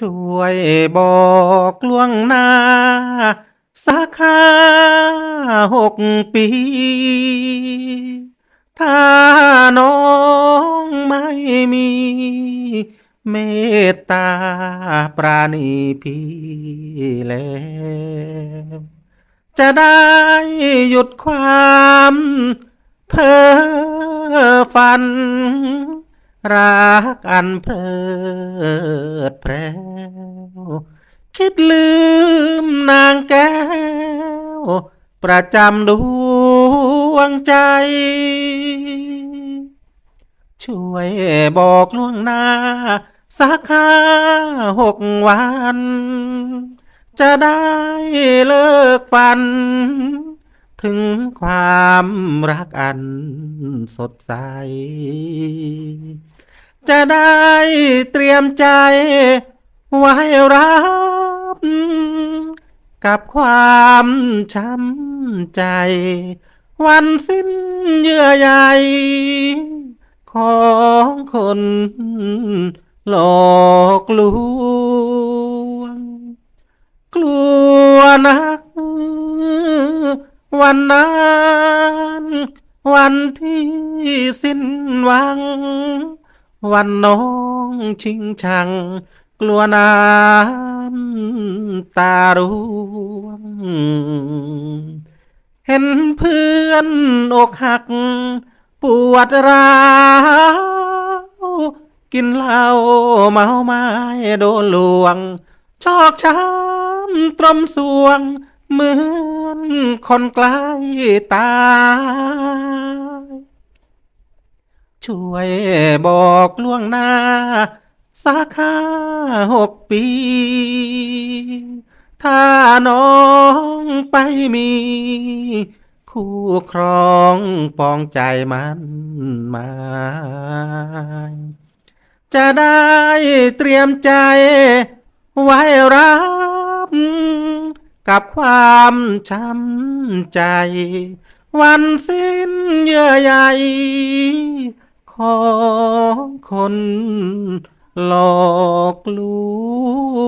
ช่วยบอกล่วงหน้าสักห้าหกปี ถ้าน้องไม่มี เมตตาปราณีพี่แล้วจะได้หยุดความเพ้อฝัน รักอันเพลิดเพลวคิดลืมนางแก้ว ประจำดวงใจ ช่วยบอกล่วงหน้า สักห้าหกวัน จะได้เลิกฝัน ถึงความรักอันสดใส จะได้เตรียมใจ ไว้รับ กับความช้ำใจ วันสิ้นเยื่อใยของคนหลอกลวง กลัวนัก วันนั้นวันที่สิ้นหวัง วันน้องชิงชัง กลัวน้ำตาร่วง เห็นเพื่อนอกหัก ปวดร้าวกินเหล้าเมาไม้โดนลวง ชอกช้ำตรมสวง เหมือนคนใกล้ตายช่วยบอกล่วงหน้าสักห้าหกปี ถ้าน้องไปมี คู่ครองปองใจมันมา จะได้เตรียมใจไว้รั กับความช้ำใจ วันสิ้นเยื่อใยของคนหลอกลว